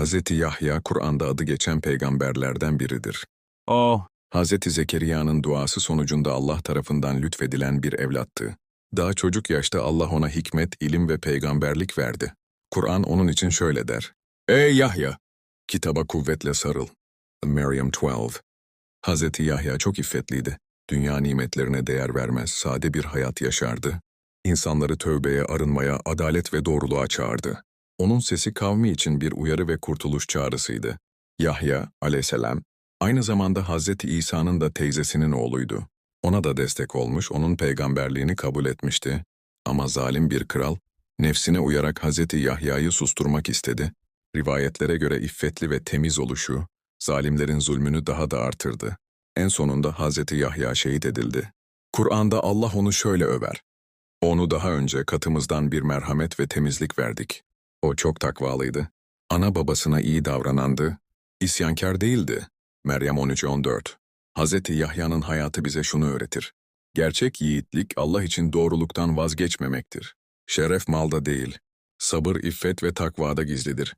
Hz. Yahya, Kur'an'da adı geçen peygamberlerden biridir. Oh, Hz. Zekeriya'nın duası sonucunda Allah tarafından lütfedilen bir evlattı. Daha çocuk yaşta Allah ona hikmet, ilim ve peygamberlik verdi. Kur'an onun için şöyle der. Ey Yahya! Kitaba kuvvetle sarıl. Maryam 12 Hz. Yahya çok iffetliydi. Dünya nimetlerine değer vermez, sade bir hayat yaşardı. İnsanları tövbeye, arınmaya, adalet ve doğruluğa çağırdı. Onun sesi kavmi için bir uyarı ve kurtuluş çağrısıydı. Yahya aleyhisselam aynı zamanda Hazreti İsa'nın da teyzesinin oğluydu. Ona da destek olmuş, onun peygamberliğini kabul etmişti. Ama zalim bir kral, nefsine uyarak Hazreti Yahya'yı susturmak istedi. Rivayetlere göre iffetli ve temiz oluşu, zalimlerin zulmünü daha da artırdı. En sonunda Hazreti Yahya şehit edildi. Kur'an'da Allah onu şöyle över. Onu daha önce katımızdan bir merhamet ve temizlik verdik. O çok takvalıydı. Ana babasına iyi davranandı. İsyankar değildi. Meryem 13-14 Hz. Yahya'nın hayatı bize şunu öğretir. Gerçek yiğitlik Allah için doğruluktan vazgeçmemektir. Şeref malda değil. Sabır, iffet ve takvada gizlidir.